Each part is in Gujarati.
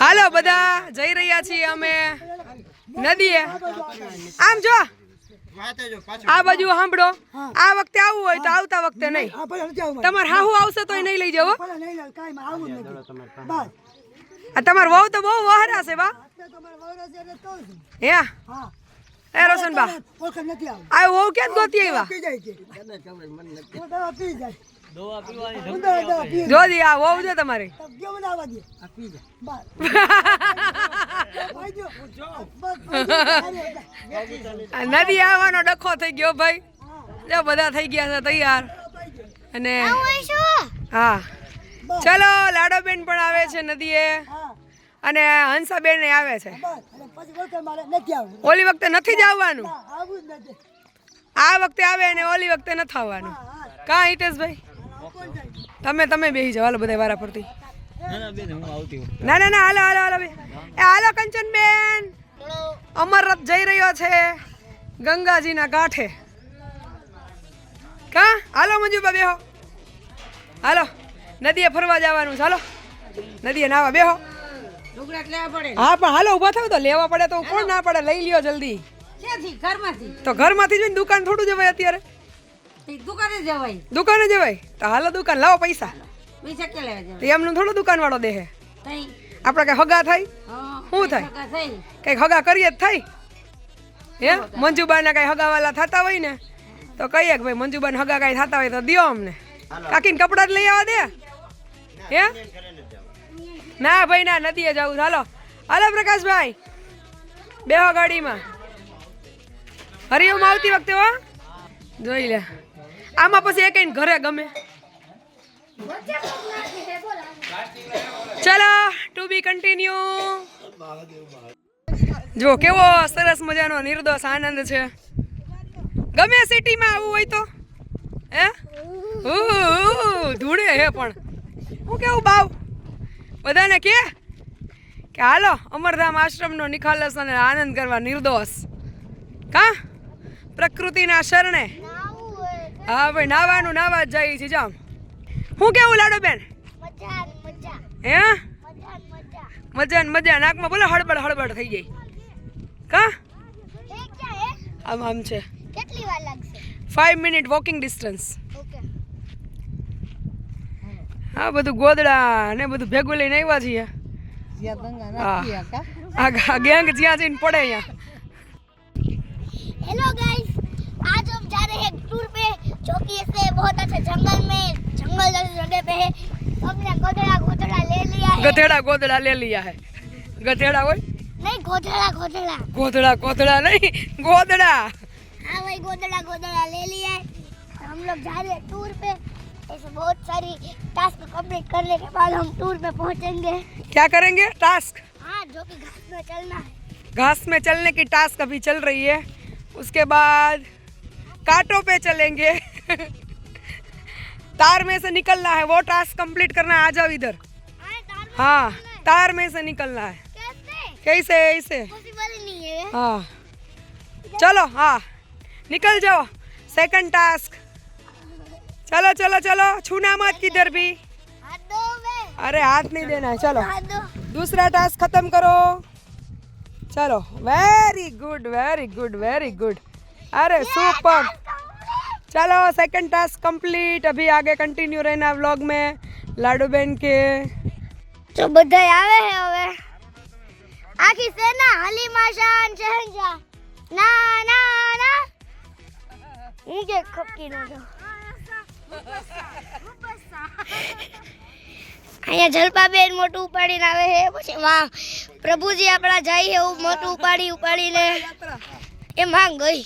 હાલો બધા જઈ રહ્યા છીએ અમે નદીએ. આમ જો આ બાજુ સાંભળો. આ વખતે આવું હોય તો આવતા વખતે નહીં તમારે હાહુ આવશે તોય નહીં લઈ જવો આ તમાર વહુ તો બહુ વહરા છે બા. હે? એ રોશનબા આ વહુ ક્યાં ગોતી આવ્યા? પી જોજી આ વહુ છે તમારી. દે. જો. જો. નદી આવવાનો ડખો થઈ ગયો ભાઈ. જો બધા થઈ ગયા છે તૈયાર. અને હા. ચલો લાડોબેન પણ આવે છે નદીએ. હા. અને હંસાબેન આવે છે. ઓલી વખતે નથી જ આવવાનું? જ આ વખતે આવે અને ઓલી વખતે નથી આવવાનું. કા હિતેશભાઈ? તમે તમે બેસી જાઓ. હાલો બધા વારા પડતી ના ના ના હાલો હાલો હાલો એ હાલો કંચન બેન. અમરરથ જઈ રહ્યો છે ગંગાજીના કાંઠે. કા? હાલો મંજુબા બેહો. હાલો નદીએ ફરવા જવાનું છે. હાલો નદીએ નાવા બેહો. હા પણ હાલો ઊભા થાવ તો. લેવા પડે તો કોણ ના પડે? લઈ લ્યો જલ્દી. ઘરમાંથી? તો ઘરમાંથી જોઈને દુકાન થોડું જવાય અત્યારે. દુકાને જવાય. દુકાને જવાય? તો હાલો દુકાન લાવો પૈસા. પૈસા કે લેવા જવાય? એમનું થોડું દુકાન વાળો દેહે આપણે કઈ હગા થાય શું થાય? કઈ હગા કરીએ જ થાય હે? મંજુબાના કઈ હગાવાલા થતા હોય ને તો કહીએ કે ભાઈ મંજુબાને હગા કઈ થતા હોય તો દ્યો અમને. કાકીને કપડાં જ લઈ આવવા દે. હે? ના ભાઈ ના નદીએ જવું હાલો. હાલો પ્રકાશભાઈ. બેહો ગાડીમાં. હરિઓમ આવતી વખતે હો. જોઈ લે. આમાં પછી એક ઘરે ગમે. ચલો ટુ બી કન્ટિન્યુ જો, કેવો સરસ મજાનો નિર્દોષ આનંદ છે. ગમે સિટીમાં આવું હોય તો. હે? ધૂળે હે પણ. હું કેવું બાવ? બધાને કે? કે હાલો, અમરધામ આશ્રમનો નિખાલસ અને આનંદ કરવા નિર્દોષ. કા? પ્રકૃતિના શરણે. હા ભાઈ નાવાનું નાવા જ જઈએ છીએ જામ હું કેવું લાડો બેન? હે? મજા. ને મજા નાકમાં બોલો હળબડ હળબડ થઈ ગઈ. કા? આમ આમ છે. કેટલી મિનિટ વોકિંગ ડિસ્ટન્સ હા બધું ગોદડા ને બધું ભેગું લઈને આવ્યા છીએ. આ ગેંગ જ્યાં જઈને પડે અહીંયા. હેલો ગાઈસ આજ जो कि इसे बहुत अच्छा जंगल में जंगल जैसे जगह पे है। अपने गोदड़ा गोदड़ा ले लिया है। गधेड़ा गोदड़ा ले लिया है। गधेड़ा वो नहीं गोदड़ा गोदड़ा गोदड़ा गोदड़ा नहीं गोदड़ा हाँ भाई गोदड़ा गोदड़ा ले लिया है। हम लोग जा रहे हैं टूर पे। ऐसे बहुत सारी टास्क कंप्लीट करने के बाद हम टूर पे पहुँचेंगे। क्या करेंगे? टास्क हाँ जो कि घास में चलना है। घास में चलने की टास्क अभी चल रही है। उसके बाद कांटों पे चलेंगे। तार में से निकलना है वो टास्क कंप्लीट करना है आ जाओ इधर। हाँ तार में से निकलना है। कैसे? कैसे ऐसे? है। चलो हाँ। निकल जाओ। सेकंड टास्क चलो चलो चलो। छूना मत किधर भी। अरे हाथ नहीं देना है चलो। दूसरा टास्क खत्म करो। चलो। Very good very good very good अरे सुपर चलो सेकंड टास्क कंप्लीट अभी आगे कंटिन्यू रहना व्लॉग में लाडू बहन के તો બધા આવે છે હવે આખી સેના હલીમા શાન શહેનશાહ ના ના ના હું કે ખપકી નો તો અહીંયા જલપાબેન મોટું ઉપાડીને આવે છે પછી માં પ્રભુજી આપણા જાય છે એવું મોટું ઉપાડી ઉપાડીને એ માં ગઈ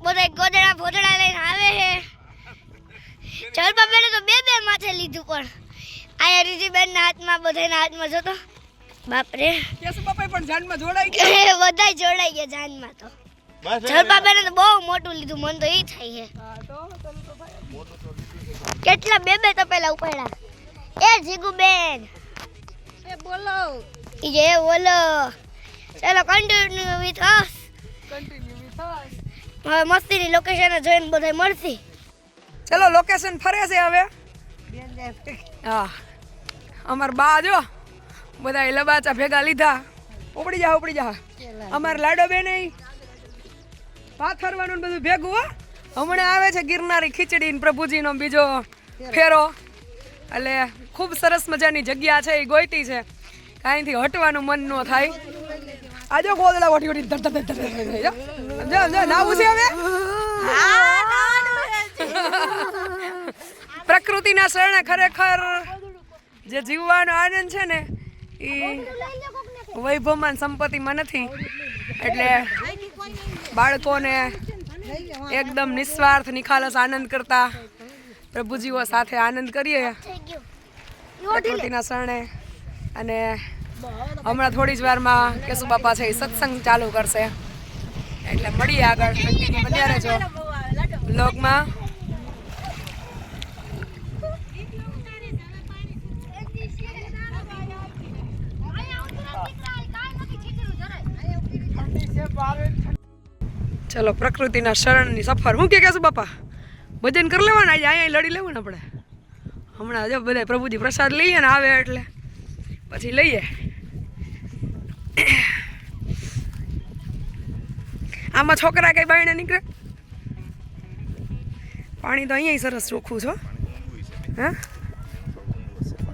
બધા ગોદડા ભોદડા લઈને આવે છે. બેને તો બે બે માથે લીધું પણ અહીંયા રીતિબેનના હાથમાં બધાના હાથમાં જોતો. બાપરે. કેસુ બાપા પણ જાનમાં જોડાઈ ગયા? બધા જોડાઈ ગયા જાનમાં તો. જલપાબેને તો બહુ મોટું લીધું મન તો એ થાય છે. હા, તો ચાલો તો ભાઈ. કેટલા બે બે તપેલા ઉપાડ્યા. એ જીગુબેન. એ બોલો. એ બોલો. ચાલો કન્ટિન્યુ વિથ અસ us. હવે મસ્તીની લોકેશન જોઈને બધાય મળશે ચલો લોકેશન ફરે છે હવે હા અમાર બા જો બધા લબાચા ભેગા લીધા ઉપડી જા ઉપડી જા અમાર લાડો બેન પાથરવાનું બધું ભેગું હો હમણાં આવે છે ગિરનારી ખીચડી ને પ્રભુજીનો બીજો ફેરો એટલે ખૂબ સરસ મજાની જગ્યા છે એ ગોઈતી છે કાંઈથી હટવાનું મન ન થાય આજો ગોદલા વટી વટી ધડ ધડ ધડ જો સમજો નાવું છે હવે? પ્રકૃતિના શરણે ખરેખર જે જીવવાનો આનંદ છે ને એ વૈભવમાં સંપત્તિમાં નથી. એટલે બાળકોને એકદમ નિસ્વાર્થ નિખાલસ આનંદ કરતા પ્રભુજીઓ સાથે આનંદ કરીએ. પ્રકૃતિના શરણે. અને હમણાં થોડી જ વારમાં કેશુ બાપા છે એ સત્સંગ ચાલુ કરશે. એટલે મળીએ આગળ બન્યા રહેજો બ્લોગમાં. ચલો, પ્રકૃતિના શરણની સફર. હું કે કહેશું બાપા? ભજન કરી લેવાના આજે, અહીંયા લડી લેવું ને આપણે. હમણાં જો બધા પ્રભુજી પ્રસાદ લઈએ ને આવે એટલે. પછી લઈએ. આમાં છોકરા કઈ બાયણે નીકળે? પાણી તો અહીંયા સરસ ચોખ્ખું છો હે.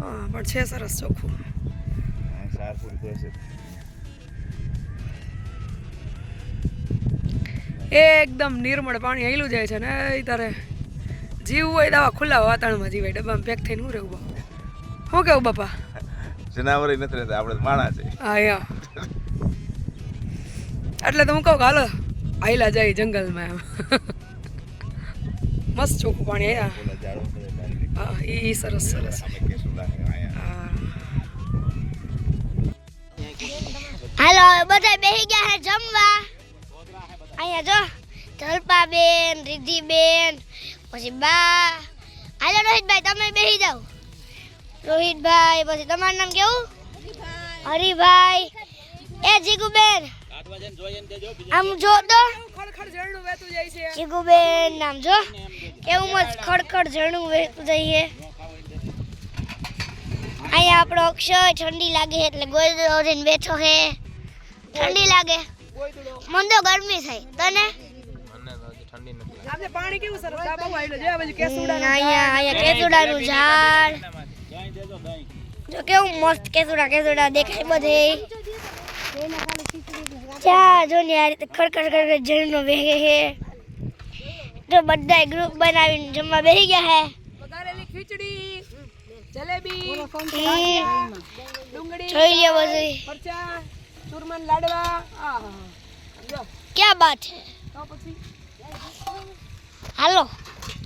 હા? પણ છે સરસ ચોખ્ખું. એકદમ નિર્મળ પાણી હેલું જાય છે ને એ તારે જીવવું હોય તો ખુલ્લા વાતાવરણમાં જીવાય ડબ્બામાં પેક થઈને હું રહેવું શું કેવું બાપા? જનાવર નથી રહેતા આપણે માણા છે. હા યા. એટલે તો હું કહું હાલો આયલા જાય જંગલમાં એમ. મસ્ત ચોખ્ખું પાણી ડાયરેક્ટ હા એ સરસ સરસ. હાલો બધા બેસી ગયા હે જમવા? અહીંયા જો જલપા બેન રિદ્ધિ બેન પછી બા. હાલો, રોહિતભાઈ, તમે બેસી જાઓ. રોહિતભાઈ, પછી તમારું નામ કેવું? હરિભાઈ. એ જીગુબેન. આમ જો તો ખડખડ ઝરણું વહેતું જાય છે જીગુબેન નામ જો કેવું મસ્ત ખડખડ ઝરણું વહેતું જઈએ અહીંયા આપણો અક્ષય ઠંડી લાગે એટલે ગોળો ઓઢીને બેઠો છે ઠંડી લાગે મંદો તો ગરમી થાય તને પાણી કેવું સરસ આ બહુ આયલું છે બાજુ કેસુડા અહીંયા અહીંયા કેસુડાનું ઝાડ જો કેવું મસ્ત કેસુડા કેસુડા દેખાય બધે ચા જો ને આ રીતે ખડખડ ખડખડ ઝરણો વેગે છે તો બધાય ગ્રુપ બનાવીને જમવા બેસી ગયા છે વઘારેલી ખીચડી જલેબી હમ, ડુંગળી જોઈ લે બધું મરચા ચૂરમન લાડવા. આ જો ક્યાં બાત છે તો પછી? હાલો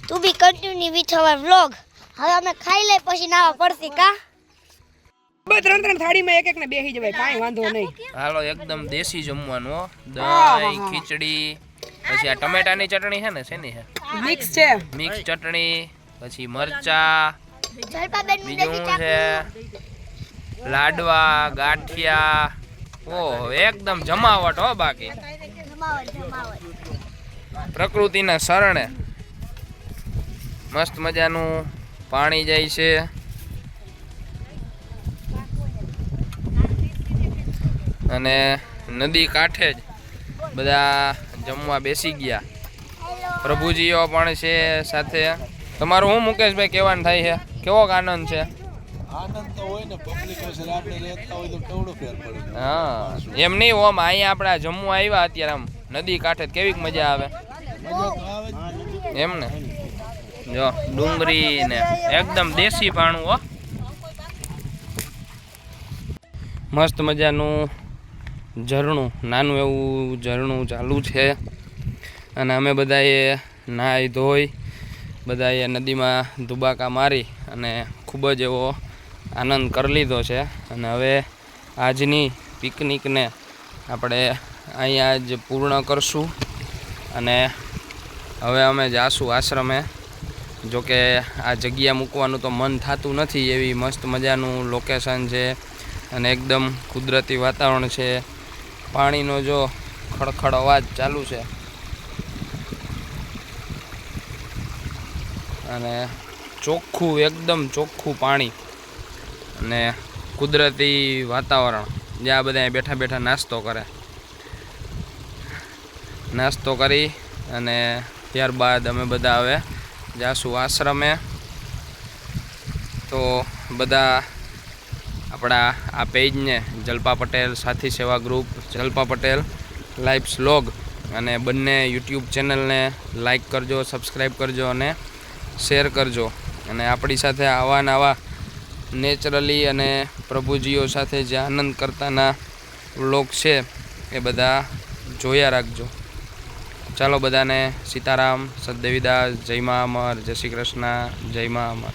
તું બી કન્ટિન્યુ વિથ અવર વ્લોગ હવે અમે ખાઈ લઈ પછી નાવા પડશે કા? બે ત્રણ ત્રણ થાળીમાં એક એક ને બેસી જવાય કાંઈ વાંધો નહીં. હાલો એકદમ દેશી જમવાનું હો. દહીં ખીચડી પછી આ ટમેટાની ચટણી છે ને શેની છે? મિક્સ છે. મિક્સ ચટણી પછી મરચા બીજું છે લાડવા ગાંઠિયા. ઓહો એકદમ જમાવટ હો બાકી. પ્રકૃતિના શરણે મસ્ત મજાનું પાણી જાય છે. અને નદી કાંઠે જ બધા જમવા બેસી ગયા. પ્રભુજીઓ પણ છે સાથે. તમારું હું મુકેશભાઈ કહેવાનું થાય છે? કેવો આનંદ છે? આનંદ તો હોય ને પબ્લિક હશે આપણે રહેતા હોય તો કેવડો ફેર પડે. હા એમ નહીં ઓમ અહીંયા આપણે જમ્મુ જમવા આવ્યા અત્યારે આમ. નદી કાંઠે તો કેવીક મજા આવે. એમ ને? જો ડુંગળી ને એકદમ દેશી ભાણું હો. મસ્ત મજાનું ઝરણું, નાનું એવું ઝરણું ચાલુ છે. અને અમે બધાએ નાહી ધોઈ, બધાએ નદીમાં ધુબાકા મારી અને ખૂબ જ એવો આનંદ કરી લીધો છે. અને હવે આજની પિકનિકને આપણે અહીંયા જ પૂર્ણ કરશું. અને હવે અમે જાશું આશ્રમે. જોકે આ જગ્યા મૂકવાનું તો મન થતું નથી એવી મસ્ત મજાનું લોકેશન છે અને એકદમ કુદરતી વાતાવરણ છે. પાણીનો જો ખડખડ અવાજ ચાલુ છે. અને ચોખ્ખું, એકદમ ચોખ્ખું પાણી અને કુદરતી વાતાવરણ જ્યાં બધા બેઠા બેઠા નાસ્તો કરે. નાસ્તો કરી અને ત્યારબાદ અમે બધા હવે જાશું આશ્રમે. તો બધા આપણા આ પેજને Jalpa Patel Sathi Seva group, Jalpa Patel life vlog અને બંને યુટ્યુબ ચેનલને લાઈક કરજો, સબસ્ક્રાઈબ કરજો અને શેર કરજો. અને આપણી સાથે આવા નવા નેચરલી અને પ્રભુજીઓ સાથે જે આનંદ કરતાના વ્લોગ છે એ બધા જોયા રાખજો. ચાલો બધાને સીતારામ સદદેવીદાસ જય મા અમર, જય શ્રી કૃષ્ણ, જય મા અમર.